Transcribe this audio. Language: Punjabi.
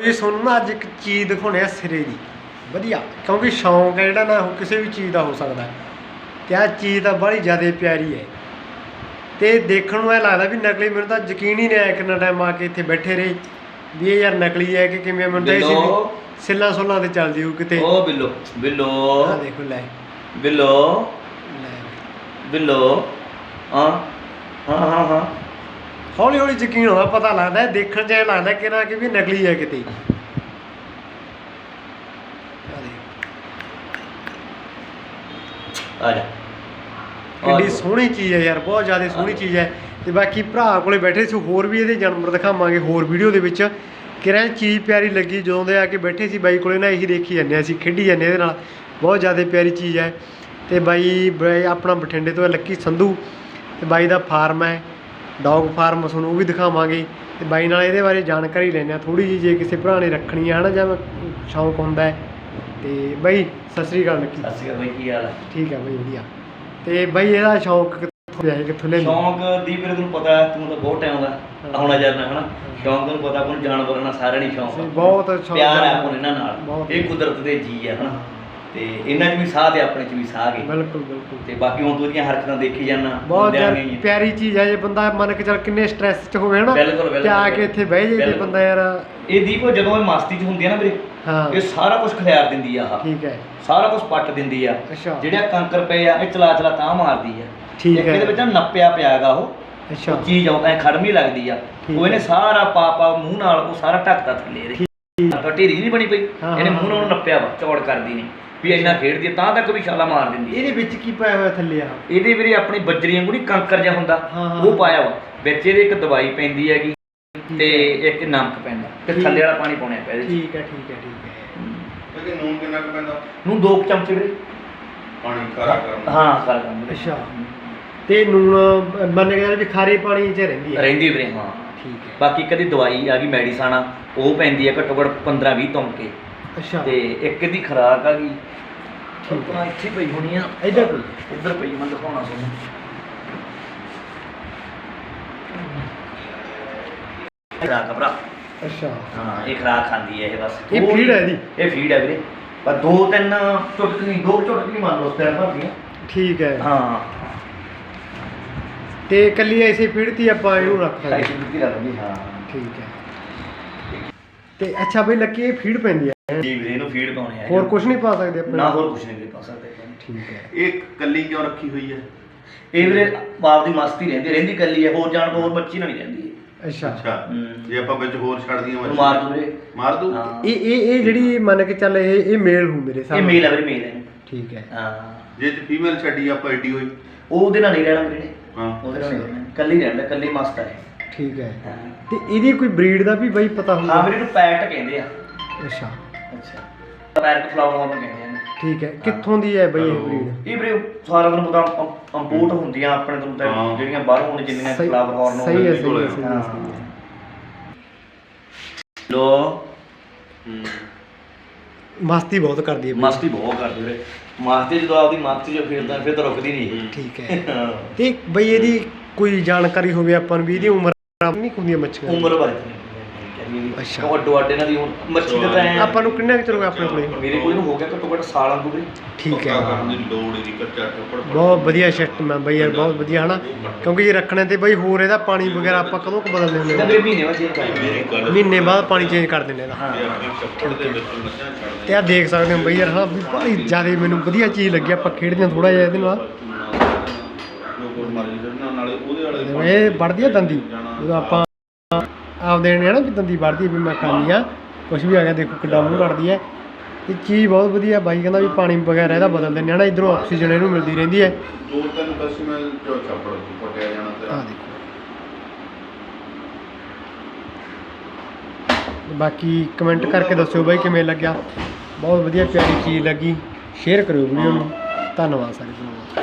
ਇਹ ਤੁਹਾਨੂੰ ਨਾ ਅੱਜ ਇੱਕ ਚੀਜ਼ ਦਿਖਾਉਣੀ ਆ ਸਿਰੇ ਦੀ। ਵਧੀਆ ਕਿਉਂਕਿ ਸ਼ੌਂਕ ਹੈ ਜਿਹੜਾ ਨਾ ਉਹ ਕਿਸੇ ਵੀ ਚੀਜ਼ ਦਾ ਹੋ ਸਕਦਾ। ਹੈ। ਤੇ ਆਹ ਚੀਜ਼ ਤਾਂ ਬੜੀ ਜ਼ਿਆਦਾ ਪਿਆਰੀ ਹੈ। ਤੇ ਦੇਖਣ ਨੂੰ ਇਹ ਲੱਗਦਾ ਵੀ ਨਕਲੀ ਮੈਨੂੰ ਤਾਂ ਯਕੀਨ ਹੀ ਨਹੀਂ ਆਇਆ ਕਿੰਨਾ ਟਾਈਮ ਆ ਕੇ ਇੱਥੇ ਬੈਠੇ ਰਹੇ। ਵੀ ਇਹ ਯਾਰ ਨਕਲੀ ਹੈ ਕਿ ਕਿਵੇਂ ਮੈਨੂੰ ਤਾਂ ਇਹ ਸੀ ਬਿੱਲੋ। ਵੀ ਸਿੱਲਾਂ ਸੁੱਲਾਂ ਤੇ ਚੱਲਦੀ ਹੋ ਕਿਤੇ। ਉਹ ਬਿੱਲੋ ਬਿੱਲੋ। ਆਹ ਦੇਖੋ ਲੈ। ਬਿੱਲੋ। ਲੈ। ਬਿੱਲੋ। ਹਾਂ ਹਾਂ ਹਾਂ ਹਾਂ। ਹੌਲੀ ਹੌਲੀ ਯਕੀਨ ਹੋਣਾ ਪਤਾ ਲੱਗਦਾ ਹੈ ਦੇਖਣ 'ਚ ਇਹ ਲੱਗਦਾ ਕਿ ਨਾ ਕਿ ਵੀ ਨਕਲੀ ਹੈ ਕਿਤੇ। ਆ ਜਾ। ਕਿੰਨੀ ਸੋਹਣੀ ਚੀਜ਼ ਹੈ ਯਾਰ ਬਹੁਤ ਜ਼ਿਆਦਾ ਸੋਹਣੀ ਚੀਜ਼ ਹੈ। ਤੇ ਬਾਕੀ ਭਰਾ ਕੋਲੇ ਬੈਠੇ ਸੀ ਹੋਰ ਵੀ ਇਹਦੇ ਜਾਨਵਰ ਦਿਖਾਵਾਂਗੇ ਹੋਰ ਵੀਡੀਓ ਦੇ ਵਿੱਚ। ਕਿਰਾਂ ਚੀਜ਼ ਪਿਆਰੀ ਲੱਗੀ ਜਦੋਂ ਦੇ ਆ ਕੇ ਬੈਠੇ ਸੀ ਬਾਈ ਕੋਲੇ ਨਾ ਇਹੀ ਦੇਖੀ ਜਾਂਦੇ ਅਸੀਂ ਖੇਡੀ ਜਾਂਦੇ ਇਹਦੇ ਨਾਲ। ਬਹੁਤ ਜ਼ਿਆਦਾ ਪਿਆਰੀ ਚੀਜ਼ ਹੈ। ਤੇ ਬਾਈ ਬਾਈ ਆਪਣਾ ਬਠਿੰਡੇ ਤੋਂ ਹੈ ਲੱਕੀ ਸੰਧੂ। ਤੇ ਬਾਈ ਦਾ ਫਾਰਮ ਹੈ। ਡੌਗ ਫਾਰਮ ਤੁਹਾਨੂੰ ਉਹ ਵੀ ਦਿਖਾਵਾਂਗੇ। ਤੇ ਬਾਈ ਨਾਲ ਇਹਦੇ ਬਾਰੇ ਜਾਣਕਾਰੀ ਲੈਣੇ ਆ ਥੋੜੀ ਜਿਹੀ ਜੇ ਕਿਸੇ ਭਰਾ ਨੇ ਰੱਖਣੀ ਹੈ ਨਾ ਜਾਂ ਸ਼ੌਂਕ ਹੁੰਦਾ ਹੈ। ਤੇ ਬਾਈ ਸਤਿ ਸ੍ਰੀ ਅਕਾਲ ਲੱਕੀ ਸਤਿ ਸ਼੍ਰੀ ਅਕਾਲ ਬਈ ਕੀ ਹਾਲ ਹੈ? ਠੀਕ ਹੈ ਬਾਈ ਵਧੀਆ। ਤੇ ਬਾਈ ਇਹਦਾ ਸ਼ੌਂਕ ਕਿੱਥੋਂ ਕਿੱਥੋਂ ਸ਼ੌਂਕ ਦੀ ਵੀਰੇ ਤੈਨੂੰ ਪਤਾ ਹੈ, ਤੂੰ ਤਾਂ ਬਹੁਤ ਟਾਈਮ ਦਾ ਆਉਣਾ ਜਾਣਾ ਹਨਾ। ਸ਼ੌਂਕ ਤੈਨੂੰ ਪਤਾ ਆਪਾਂ ਨੂੰ ਜਾਨਵਰਾਂ ਨਾਲ ਸਾਰਿਆਂ ਨੂੰ ਸ਼ੌਂਕ ਆ। ਬਹੁਤ ਸ਼ੌਂਕ ਪਿਆਰ ਹੈ ਹੈ। ਆਪਾਂ ਨੂੰ ਇਹਨਾਂ ਨਾਲ। ਬਹੁਤ। ਇਹ ਕੁਦਰਤ ਦੇ ਜੀ ਆ ਹਨਾ। ਤੇ ਇਹਨਾਂ 'ਚ ਵੀ ਸਾਹ ਤੇ ਆਪਣੇ 'ਚ ਵੀ ਸਾਹ ਗਏ। ਬਿਲਕੁਲ ਬਿਲਕੁਲ। ਤੇ ਬਾਕੀ ਹੁਣ ਤੂੰ ਇਹਦੀਆਂ ਹਰਕਤਾਂ ਦੇਖੀ ਜਾਣਾ ਬਹੁਤ ਯਾਰ ਪਿਆਰੀ ਚੀਜ਼ ਹੈ ਜੇ ਬੰਦਾ ਮੰਨ ਕੇ ਚੱਲ ਕਿੰਨੇ ਸਟ੍ਰੈਸ 'ਚ ਹੋਵੇ ਨਾ ਬਿਲਕੁਲ, ਬਿਲਕੁਲ, ਤੇ ਆ ਕੇ ਇੱਥੇ ਬਹਿ ਜੇ ਤੇ ਬਿਲਕੁਲ। ਬੰਦਾ ਯਾਰ। ਇਹ ਦੀਪੋ ਜਦੋਂ ਇਹ ਮਸਤੀ 'ਚ ਹੁੰਦੀ ਆ ਨਾ ਵੀਰੇ ਹਾਂ। ਇਹ ਸਾਰਾ ਕੁਝ ਖਿਲਾਰ ਦਿੰਦੀ ਆ ਆਹ। ਠੀਕ ਹੈ। ਸਾਰਾ ਕੁਝ ਪੱਟ ਦਿੰਦੀ ਆ। ਅੱਛਾ। ਜਿਹੜਿਆ ਕੰਕਰ ਪਏ ਆ ਇਹ ਚਲਾ ਚਲਾ ਤਾਂ ਮਾਰਦੀ ਆ। ਠੀਕ ਇੱਕ ਹੈ। ਇਹਦੇ ਵਿੱਚ ਨਾ ਨੱਪਿਆ ਪਿਆਗਾ ਉਹ। ਅੱਛਾ। ਚੀਜ਼ ਆਉਂਦਾ ਐ ਖੜਮੀ ਲੱਗਦੀ ਆ। ਠੀਕ ਉਹ ਇਹਨੇ। ਸਾਰਾ ਪਾ ਪਾ ਮੂੰਹ ਨਾਲ ਉਹ ਸਾਰਾ ਢੱਕਦਾ ਥੱਲੇ ਇਹਦੇ। ਤਾਂ ਢੇਰੀ ਨਹੀਂ ਬਣੀ ਪਈ। ਹਾਂ, ਇਹਨੇ ਮੂੰਹ ਨਾਲ ਉਹਨੂੰ ਨੱਪਿਆ ਵਾ ਚੌੜ ਕਰਦੀ ਨੇ ਵੀ ਇੰਨਾ ਖੇਡਦੀ ਆ, ਤਾਂ ਤੱਕ ਵੀ ਛਾਲਾ ਮਾਰ ਦਿੰਦੀ ਇਹਦੇ ਵਿੱਚ ਕੀ ਪਾਇਆ ਹੋਇਆ ਥੱਲੇ ਆ? ਇਹਦੇ ਵੀਰੇ ਆਪਣੀ ਬੱਜਰੀ ਵਾਂਗੂ ਕੰਕਰ ਜਿਹਾ ਹੁੰਦਾ ਹਾਂ, ਹਾਂ। ਉਹ ਪਾਇਆ ਵਾ। ਵਿੱਚ ਇਹਦੇ ਇੱਕ ਦਵਾਈ ਪੈਂਦੀ ਹੈਗੀ ਤੇ ਇੱਕ ਨਮਕ ਪੈਂਦਾ ਤੇ ਠੀਕ। ਥੱਲੇ ਵਾਲਾ ਪਾਣੀ ਪਾਉਣਾ ਪਿਆ ਇਹਦੇ 'ਚ। ਠੀਕ ਹੈ ਠੀਕ ਹੈ ਠੀਕ ਹੈ। ਲੇਕਿਨ ਨੂਨ ਕਿੰਨਾ ਕੁ ਪੈਂਦਾ? ਨੂੰ ਦੋ ਕੁ ਚਮਚੇ ਵੀਰੇ। ਪਾਣੀ ਖਾਰਾ ਕਰਨ ਹਾਂ ਕਰ ਦਾਂਗੇ ਅੱਛਾ। ਤੇ ਨੂਣ ਅਹ, ਮੰਨ ਕੇ ਚੱਲ ਵੀ ਖਾਰੇ ਪਾਣੀ 'ਚ ਰਹਿੰਦੀ ਹੈ। ਰਹਿੰਦੀ ਵੀਰੇ ਹਾਂ। ਠੀਕ ਹੈ। ਬਾਕੀ ਕਦੀ ਦਵਾਈ ਆ ਗਈ ਮੈਡੀਸਨ ਆ ਉਹ ਪੈਂਦੀ ਆ ਘੱਟੋ ਘੱਟ 15 20 ਤੁਮਕੇ ਅੱਛਾ। ਤੇ ਇੱਕ ਦੀ ਖਰਾਕ ਆ ਗਈ। ਠੀਕ ਇੱਥੇ ਪਈ ਹੋਣੀ ਆ। ਇੱਧਰ ਇੱਧਰ ਪਈ ਮੈਂ ਦਿਖਾਉਣਾ ਤੁਹਾਨੂੰ। ਖਰਾਕ ਆ ਭਰਾ। ਅੱਛਾ। ਹਾਂ ਇਹ ਖਰਾਕ ਖਾਂਦੀ ਹੈ ਇਹ ਬਸ। ਇਹ ਥੋੜ੍ਹੀ- feed ਹੈ ਇਹਦੀ? ਇਹ ਫੀਡ ਹੈ ਵੀਰੇ। ਪਰ ਦੋ ਤਿੰਨ ਚੁਟਕੀ ਦੋ ਚੁਟਕੀ ਮੰਨ ਲਓ ਸਟੈਪ ਭਰਦੀਆਂ ਠੀਕ ਹੈ। ਹਾਂ। ਤੇ ਕੱਲੀ ਐਸੀ ਫੀੜਤੀ ਆਪਾਂ ਇਹਨੂੰ ਰੱਖ ਹਾਂ। ਠੀਕ ਹੈ। ਤੇ ਅੱਛਾ ਬਈ ਲੱਕੀ ਇਹ ਫੀਡ ਪੈਂਦੀ ਹੈ। ਜੀ ਵੀਰੇ ਇਹਨੂੰ ਫੀਡ ਪਾਉਣੇ ਆ ਹੋਰ ਕੁਝ ਨਹੀਂ ਪਾ ਸਕਦੇ ਆਪਾਂ ਨਾ ਹੋਰ ਕੁਝ ਨਹੀਂ ਵੀਰੇ ਪਾ ਸਕਦੇ। ਠੀਕ ਹੈ। ਇਹ ਕੱਲੀ ਕਿਉਂ ਰੱਖੀ ਹੋਈ ਹੈ? ਇਹ ਵੀਰੇ ਬਾਪ ਦੀ ਮਸਤੀ ਰਹਿੰਦੀ ਰਹਿੰਦੀ ਕੱਲੀ ਹੈ ਹੋਰ ਜਾਣ ਹੋਰ ਬੱਚੀ ਨਾਲ ਨਹੀਂ ਰਹਿੰਦੀ ਇਹ। ਅੱਛਾ। ਅੱਛਾ। ਜੇ ਆਪਾਂ ਵਿੱਚ ਹੋਰ ਛੱਡ ਦਈਏ ਉਹਨੂੰ ਮਾਰ ਦੂ ਵੀਰੇ। ਮਾਰ ਦੂ? ਇਹ ਇਹ ਇਹ ਜਿਹੜੀ ਮੰਨ ਕੇ ਚੱਲ ਇਹ ਇਹ ਮੇਲ ਹੂ ਮੇਰੇ ਇਹ ਸਾਹਮਣੇ ਮੇਲ ਹੈ ਵੀਰੇ ਮੇਲ ਹੈ ਠੀਕ ਹੈ। ਹਾਂ। ਜੇ ਤੇ ਫੀਮੇਲ ਛੱਡੀ ਆਪਾਂ ਏਡੀ ਹੋਈ। ਉਹ ਉਹਦੇ ਨਾਲ ਨਹੀਂ ਰਹਿਣਾ ਵੀਰੇ। ਹਾਂ। ਉਹਦੇ ਨਾਲ ਨਹੀਂ ਰਹਿਣਾ। ਕੱਲੀ ਰਹਿੰਦਾ ਕੱਲੀ ਮਸਤ ਹੈ ਠੀਕ ਹੈ। ਹਾਂ। ਤੇ ਇਹਦੀ ਕੋਈ ਬਰੀਡ ਦਾ ਵੀ ਬਈ ਪਤਾ ਹਾਂ ਹੁੰਦਾ ਵੀਰੇ ਨੂੰ ਪੈਟ ਕਹਿੰਦੇ ਆ। ਅੱਛਾ। ਅੱਛਾ। ਪੈਟ ਫਲਾਵਰ ਹੋਮ ਕਹਿੰਦੇ ਆ ਠੀਕ ਹੈ। ਕਿੱਥੋਂ ਦੀ ਹੈ ਬਈ ਇਹ. ਬਰੀਡ ਇਹ ਵੀਰੇ ਸਾਰਾ ਤੁਹਾਨੂੰ ਪਤਾ ਇੰਪੋਰਟ ਹੁੰਦੀਆਂ ਆਪਣੇ ਤੋਂ ਤਾਂ ਹਾਂ। ਜਿਹੜੀਆਂ ਬਾਹਰੋਂ ਹੁੰਦੀਆਂ ਜਿੰਨੀਆਂ ਫਲਾਵਰ ਹਾਰਨ ਸਹੀ ਹੈ ਸਹੀ ਹੈ ਸਹੀ ਹੈ, ਹਾਂ। ਹੈ। ਲੋ ਹੂੰ। ਮਸਤੀ ਬਹੁਤ ਕਰਦੀ ਹੈ ਬਈ। ਮਸਤੀ ਬਹੁਤ ਕਰਦੇ ਵੀਰੇ। ਮਸਤੀ ਜਦੋਂ ਆਪਦੀ ਮਸਤੀ ਜੋ ਫਿਰਦਾ ਫਿਰ ਤਾਂ ਰੁਕਦੀ ਨਹੀਂ। ਠੀਕ ਹੈ। ਹਾਂ। ਤੇ ਬਈ ਇਹਦੀ ਕੋਈ ਜਾਣਕਾਰੀ ਹੋਵੇ ਆਪਾਂ ਨੂੰ ਵੀ ਇਹਦੀ ਉਮਰ ਨਹੀਂ ਹੁੰਦੀਆਂ ਮੱਛੀਆਂ? ਉਮਰ ਬਾਰੇ ਅੱਛਾ। ਅੱਡੋ ਅੱਡ ਇਹਨਾਂ ਦੀ ਹੁਣ ਮੱਛੀ ਦਾ ਤਾਂ ਐਂ- ਆਪਾਂ ਨੂੰ ਕਿੰਨਾ ਕੁ ਚਿਰ ਹੋ ਗਿਆ ਆਪਣੇ ਕੋਲੇ? ਮੇਰੇ ਕੋਲ ਇਹਨੂੰ ਹੋ ਗਿਆ ਘੱਟੋ ਘੱਟ ਸਾਲਾਂ ਤੋਂ ਵੀਰੇ। ਠੀਕ ਹੈ। ਕਰਨ ਦੀ ਲੋੜ ਨਹੀਂ ਕੱਚਾ ਟੁੱਪੜ ਬਹੁਤ ਵਧੀਆ ਸਿਸਟਮ ਹੈ ਬਈ ਯਾਰ ਬਹੁਤ ਵਧੀਆ ਹਨਾ? ਕਿਉਂਕਿ ਜੇ ਰੱਖਣੇ ਤੇ ਬਈ ਹੋਰ ਇਹਦਾ ਪਾਣੀ ਵਗੈਰਾ ਆਪਾਂ ਕਦੋਂ ਕੁ ਬਦਲਦੇ ਹੁੰਦੇ ਇਹਦਾ ਵੀਰੇ ਮਹੀਨੇ ਬਾਅਦ ਚੇਂਜ ਕਰ ਮੇਰੀ ਗੱਲ ਮਹੀਨੇ ਬਾਅਦ ਪਾਣੀ ਚੇਂਜ ਕਰ ਦਿੰਦੇ ਇਹਦਾ ਹਾਂ ਤੇ ਆਪਣੇ ਕੱਪੜ ਦੇ ਵਿੱਚ ਮੱਝਾਂ ਛੱਡਦੇ ਤੇ ਆ ਦੇਖ ਸਕਦੇ ਹੋ ਬਈ ਯਾਰ ਹਾਂ ਵੀ ਬੜੀ ਜ਼ਿਆਦਾ ਮੈਨੂੰ ਵਧੀਆ ਚੀਜ਼ ਲੱਗੀ ਆਪਾਂ ਖੇਡਦੇ ਹਾਂ ਥੋੜਾ ਜਿਹਾ ਇਹਦੇ ਨਾਲ। ਲੋਕ ਉਹਦੇ ਵਾਲੇ ਇਹ ਵੜਦੀ ਆ ਦੰਦੀ। ਜਦੋਂ ਆਪਾਂ ਆਪਦੇ ਨੇ ਨਾ ਵੀ ਦੰਦੀ ਵੜਦੀ ਆ ਵੀ ਮੈਂ ਖਾਂਦੀ ਆ ਕੁਝ ਵੀ ਆ ਗਿਆ ਦੇਖੋ ਕਿੱਡਾ ਮੂੰਹ ਕੱਢਦੀ ਹੈ ਇਹ ਚੀਜ਼ ਬਹੁਤ ਵਧੀਆ ਬਾਈ ਕਹਿੰਦਾ ਵੀ ਪਾਣੀ ਵਗੈਰਾ ਇਹਦਾ ਬਦਲ ਦਿੰਦੇ ਆ ਨਾ ਇਧਰੋਂ ਆਕਸੀਜਨ ਇਹਨੂੰ ਮਿਲਦੀ ਰਹਿੰਦੀ ਹੈ ਦੋ ਤਿੰਨ ਦਸ਼ਮੇਲ ਜੋ ਛੱਪੜ ਪਟਿਆ ਜਾਣਾ ਤੇ ਆ ਦੇਖੋ। ਬਾਕੀ ਕਮੈਂਟ ਕਰਕੇ ਦੱਸਿਓ ਬਾਈ ਕਿਵੇਂ ਲੱਗਿਆ। ਬਹੁਤ ਵਧੀਆ ਪਿਆਰੀ ਚੀਜ਼ ਲੱਗੀ। ਸ਼ੇਅਰ ਕਰਿਓ ਵੀਡੀਓ ਨੂੰ। ਧੰਨਵਾਦ ਸਾਰੇ ਦਾ